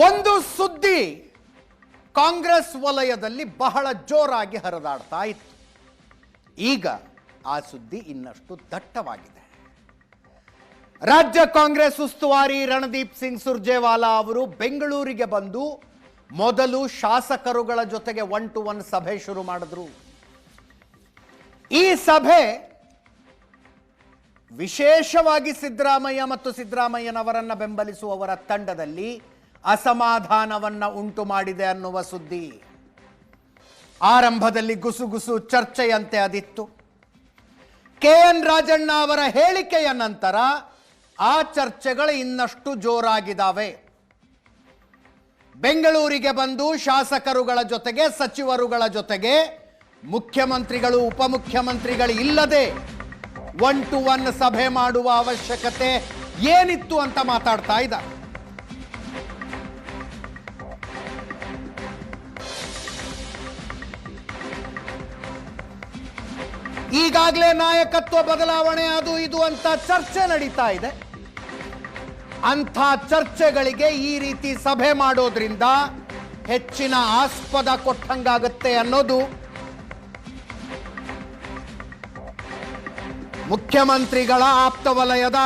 ಒಂದು ಸುದ್ದಿ ಕಾಂಗ್ರೆಸ್ ವಲಯದಲ್ಲಿ ಬಹಳ ಜೋರಾಗಿ ಹರಿದಾಡ್ತಾ ಇತ್ತು. ಈಗ ಆ ಸುದ್ದಿ ಇನ್ನಷ್ಟು ದಟ್ಟವಾಗಿದೆ. ರಾಜ್ಯ ಕಾಂಗ್ರೆಸ್ ಉಸ್ತುವಾರಿ ರಣದೀಪ್ ಸಿಂಗ್ ಸುರ್ಜೇವಾಲಾ ಅವರು ಬೆಂಗಳೂರಿಗೆ ಬಂದು ಮೊದಲು ಶಾಸಕರುಗಳ ಜೊತೆಗೆ ಒನ್ ಟು ಒನ್ ಸಭೆ ಶುರು ಮಾಡಿದ್ರು. ಈ ಸಭೆ ವಿಶೇಷವಾಗಿ ಸಿದ್ದರಾಮಯ್ಯ ಮತ್ತು ಸಿದ್ದರಾಮಯ್ಯನವರನ್ನು ಬೆಂಬಲಿಸುವವರ ತಂಡದಲ್ಲಿ ಅಸಮಾಧಾನವನ್ನ ಉಂಟು ಮಾಡಿದೆ ಅನ್ನುವ ಸುದ್ದಿ. ಆರಂಭದಲ್ಲಿ ಗುಸುಗುಸು ಚರ್ಚೆಯಂತೆ ಅದಿತ್ತು. ಕೆ ಎನ್ ರಾಜಣ್ಣ ಅವರ ಹೇಳಿಕೆಯ ನಂತರ ಆ ಚರ್ಚೆಗಳು ಇನ್ನಷ್ಟು ಜೋರಾಗಿದ್ದಾವೆ ಬೆಂಗಳೂರಿಗೆ ಬಂದು ಶಾಸಕರುಗಳ ಜೊತೆಗೆ ಸಚಿವರುಗಳ ಜೊತೆಗೆ ಮುಖ್ಯಮಂತ್ರಿಗಳು, ಉಪಮುಖ್ಯಮಂತ್ರಿಗಳು ಇಲ್ಲದೆ ಒನ್ ಟು ಒನ್ ಸಭೆ ಮಾಡುವ ಅವಶ್ಯಕತೆ ಏನಿತ್ತು ಅಂತ ಮಾತಾಡ್ತಾ ಇದ್ದಾರೆ. ಈಗಾಗಲೇ ನಾಯಕತ್ವ ಬದಲಾವಣೆ ಅದು ಇದು ಅಂತ ಚರ್ಚೆ ನಡೀತಾ ಇದೆ. ಅಂಥ ಚರ್ಚೆಗಳಿಗೆ ಈ ರೀತಿ ಸಭೆ ಮಾಡೋದ್ರಿಂದ ಹೆಚ್ಚಿನ ಆಸ್ಪದ ಕೊಟ್ಟಂಗಾಗುತ್ತೆ ಅನ್ನೋದು. ಮುಖ್ಯಮಂತ್ರಿಗಳ ಆಪ್ತ ವಲಯದ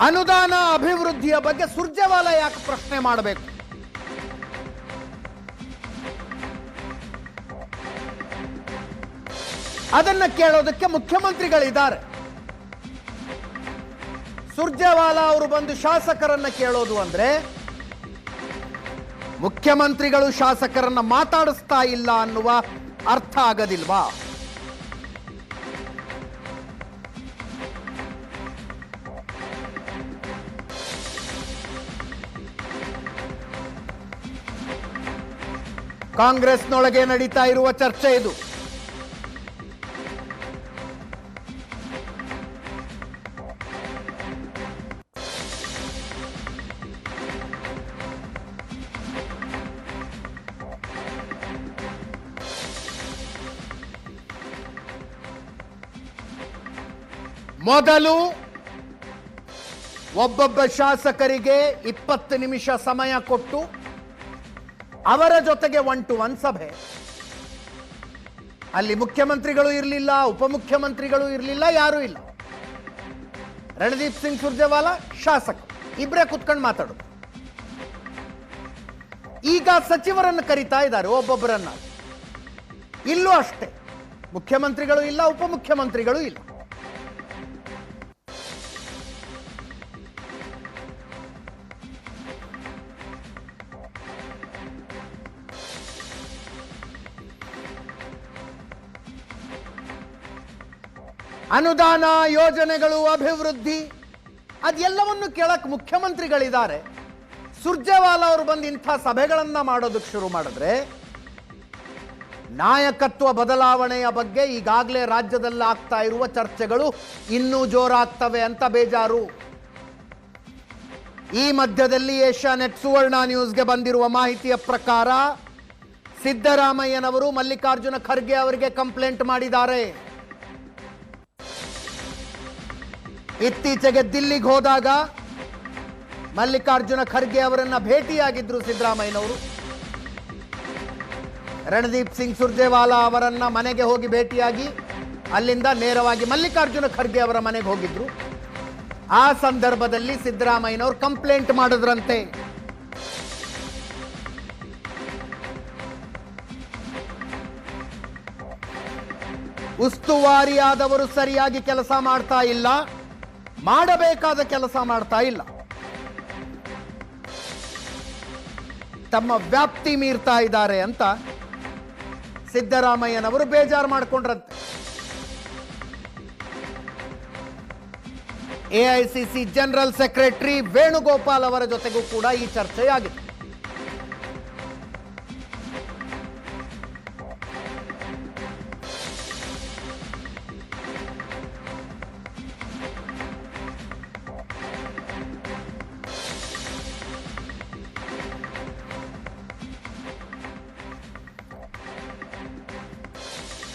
ಅನುದಾನ ಅಭಿವೃದ್ಧಿಯ ಬಗ್ಗೆ ಸುರ್ಜೇವಾಲ ಯಾಕೆ ಪ್ರಶ್ನೆ ಮಾಡಬೇಕು? ಅದನ್ನ ಕೇಳೋದಕ್ಕೆ ಮುಖ್ಯಮಂತ್ರಿಗಳಿದ್ದಾರೆ. ಸುರ್ಜೆವಾಲ ಅವರು ಬಂದು ಶಾಸಕರನ್ನ ಕೇಳೋದು ಅಂದ್ರೆ, ಮುಖ್ಯಮಂತ್ರಿಗಳು ಶಾಸಕರನ್ನ ಮಾತಾಡಿಸ್ತಾ ಇಲ್ಲ ಅನ್ನುವ ಅರ್ಥ ಆಗದಿಲ್ವಾ? ಕಾಂಗ್ರೆಸ್ನೊಳಗೆ ನಡೀತಾ ಇರುವ ಚರ್ಚೆ ಇದು. ಮೊದಲು ಒಬ್ಬೊಬ್ಬ ಶಾಸಕರಿಗೆ ಇಪ್ಪತ್ತು ನಿಮಿಷ ಸಮಯ ಕೊಟ್ಟು ಅವರ ಜೊತೆಗೆ ಒನ್ ಟು ಒನ್ ಸಭೆ. ಅಲ್ಲಿ ಮುಖ್ಯಮಂತ್ರಿಗಳು ಇರಲಿಲ್ಲ, ಉಪಮುಖ್ಯಮಂತ್ರಿಗಳು ಇರಲಿಲ್ಲ, ಯಾರೂ ಇಲ್ಲ. ರಣದೀಪ್ ಸಿಂಗ್ ಸುರ್ಜೇವಾಲಾ, ಶಾಸಕ. ಇಬ್ಬರೇ ಕುತ್ಕೊಂಡು ಮಾತಾಡೋದು. ಈಗ ಸಚಿವರನ್ನು ಕರೀತಾ ಇದ್ದಾರೆ ಒಬ್ಬೊಬ್ಬರನ್ನ. ಇಲ್ಲೂ ಅಷ್ಟೇ. ಮುಖ್ಯಮಂತ್ರಿಗಳು ಇಲ್ಲ, ಉಪಮುಖ್ಯಮಂತ್ರಿಗಳು ಇಲ್ಲ. ಅನುದಾನ, ಯೋಜನೆಗಳು, ಅಭಿವೃದ್ಧಿ ಅದೆಲ್ಲವನ್ನು ಕೇಳಕ್ಕೆ ಮುಖ್ಯಮಂತ್ರಿಗಳಿದ್ದಾರೆ. ಸುರ್ಜೇವಾಲಾ ಅವರು ಬಂದು ಇಂಥ ಸಭೆಗಳನ್ನು ಮಾಡೋದಕ್ಕೆ ಶುರು ಮಾಡಿದ್ರೆ, ನಾಯಕತ್ವ ಬದಲಾವಣೆಯ ಬಗ್ಗೆ ಈಗಾಗಲೇ ರಾಜ್ಯದಲ್ಲಿ ಆಗ್ತಾ ಇರುವ ಚರ್ಚೆಗಳು ಇನ್ನೂ ಜೋರಾಗ್ತವೆ ಅಂತ ಬೇಜಾರು. ಈ ಮಧ್ಯದಲ್ಲಿ ಏಷ್ಯಾ ನೆಟ್ ಸುವರ್ಣ ನ್ಯೂಸ್ಗೆ ಬಂದಿರುವ ಮಾಹಿತಿಯ ಪ್ರಕಾರ ಸಿದ್ದರಾಮಯ್ಯನವರು ಮಲ್ಲಿಕಾರ್ಜುನ ಖರ್ಗೆ ಅವರಿಗೆ ಕಂಪ್ಲೇಂಟ್ ಮಾಡಿದ್ದಾರೆ. ಇತ್ತೀಚೆಗೆ ದಿಲ್ಲಿಗೆ ಹೋದಾಗ ಮಲ್ಲಿಕಾರ್ಜುನ ಖರ್ಗೆ ಅವರನ್ನ ಭೇಟಿಯಾಗಿದ್ರು ಸಿದ್ದರಾಮಯ್ಯನವರು. ರಣದೀಪ್ ಸಿಂಗ್ ಸುರ್ಜೇವಾಲಾ ಅವರನ್ನ ಮನೆಗೆ ಹೋಗಿ ಭೇಟಿಯಾಗಿ ಅಲ್ಲಿಂದ ನೇರವಾಗಿ ಮಲ್ಲಿಕಾರ್ಜುನ ಖರ್ಗೆ ಅವರ ಮನೆಗೆ ಹೋಗಿದ್ರು. ಆ ಸಂದರ್ಭದಲ್ಲಿ ಸಿದ್ದರಾಮಯ್ಯನವರು ಕಂಪ್ಲೇಂಟ್ ಮಾಡಿದ್ರಂತೆ. ಉಸ್ತುವಾರಿಯಾದವರು ಸರಿಯಾಗಿ ಕೆಲಸ ಮಾಡ್ತಾ ಇಲ್ಲ. ಮಾಡಬೇಕಾದ ಕೆಲಸ ಮಾಡ್ತಾ ಇಲ್ಲ. ತಮ್ಮ ವ್ಯಾಪ್ತಿ ಮೀರ್ತಾ ಇದ್ದಾರೆ ಅಂತ ಸಿದ್ದರಾಮಯ್ಯನವರು ಬೇಜಾರು ಮಾಡಿಕೊಂಡ್ರಂತೆ. ಎಐಸಿಸಿ ಜನರಲ್ ಸೆಕ್ರೆಟರಿ ವೇಣುಗೋಪಾಲ್ ಅವರ ಜೊತೆಗೂ ಕೂಡ ಈ ಚರ್ಚೆಯಾಗಿದೆ.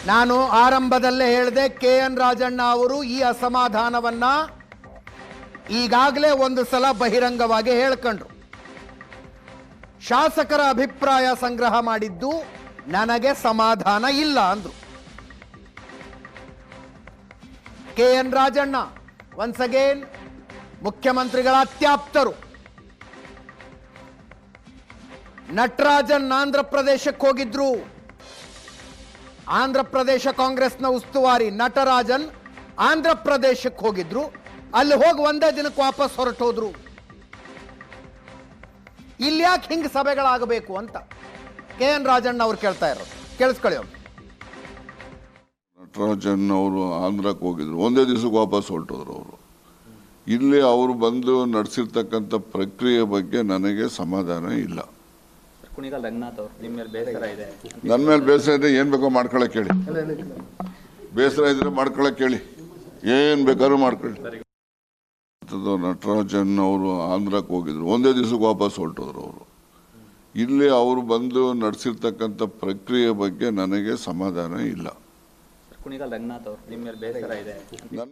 ನಾನು ಆರಂಭದಲ್ಲೇ ಹೇಳಿದೆ ಕೆ ಎನ್ ರಾಜಣ್ಣ ಅವರು ಈ ಅಸಮಾಧಾನವನ್ನ ಈಗಾಗಲೇ ಒಂದು ಸಲ ಬಹಿರಂಗವಾಗಿ ಹೇಳ್ಕೊಂಡ್ರು. ಶಾಸಕರ ಅಭಿಪ್ರಾಯ ಸಂಗ್ರಹ ಮಾಡಿದ್ದು, ನನಗೆ ಸಮಾಧಾನ ಇಲ್ಲ ಅಂದ್ರು. K N Rajanna once again ಮುಖ್ಯಮಂತ್ರಿಗಳ ಅತ್ಯಾಪ್ತರು. ನಟರಾಜನ್ ಆಂಧ್ರ ಪ್ರದೇಶಕ್ಕೆ ಹೋಗಿದ್ರು. ಆಂಧ್ರ ಪ್ರದೇಶ ಕಾಂಗ್ರೆಸ್ನ ಉಸ್ತುವಾರಿ ನಟರಾಜನ್ ಆಂಧ್ರ ಪ್ರದೇಶಕ್ಕೆ ಹೋಗಿದ್ರು. ಅಲ್ಲಿ ಹೋಗಿ ಒಂದೇ ದಿನಕ್ಕೆ ವಾಪಸ್ ಹೊರಟೋದ್ರು. ಇಲ್ಲಿ ಯಾಕೆ ಹಿಂಗೆ ಸಭೆಗಳಾಗಬೇಕು ಅಂತ ಕೆ ಎನ್ ರಾಜಣ್ಣ ಅವ್ರು ಕೇಳ್ತಾ ಇರೋದು. ಕೇಳಿಸ್ಕೊಳ್ಳಿ ನಟರಾಜನ್ ಅವರು ಆಂಧ್ರಕ್ಕೆ ಹೋಗಿದ್ರು. ಒಂದೇ ದಿವಸಕ್ಕೆ ವಾಪಸ್ ಹೊರಟೋದ್ರು ಅವರು. ಇಲ್ಲಿ ಅವರು ಬಂದು ನಡೆಸಿರ್ತಕ್ಕಂಥ ಪ್ರಕ್ರಿಯೆ ಬಗ್ಗೆ ನನಗೆ ಸಮಾಧಾನ ಇಲ್ಲ. ಅವರು ನಿಮ್ಮ ಮೇಲೆ ಬೇಸರ ಇದೆ ನನ್ನ ಮೇಲೆ ಬೇಸರ ಇದೆ ಏನು ಬೇಕೋ ಮಾಡ್ಕೊಳಕ್ ಹೇಳಿ ಬೇಸರ ಇದ್ರೆ ಮಾಡ್ಕೊಳಕ್ ಹೇಳಿ ಏನು ಬೇಕಾದ್ರೂ ಮಾಡ್ಕೊಳ್ಳಿ. ನಟರಾಜನ್ ಅವರು ಆಂಧ್ರಕ್ಕೆ ಹೋಗಿದ್ರು. ಒಂದೇ ದಿವಸಕ್ಕೆ ವಾಪಸ್ ಹೊರಟೋದ್ರು ಅವರು. ಇಲ್ಲಿ ಅವರು ಬಂದು ನಡೆಸಿರ್ತಕ್ಕಂಥ ಪ್ರಕ್ರಿಯೆ ಬಗ್ಗೆ ನನಗೆ ಸಮಾಧಾನ ಇಲ್ಲ. ಕುಣಿಗಲ್ ರಂಗನಾಥ್ ಅವರು ನಿಮ್ಮ ಮೇಲೆ ಬೇಸರ ಇದೆ ನನ್ನ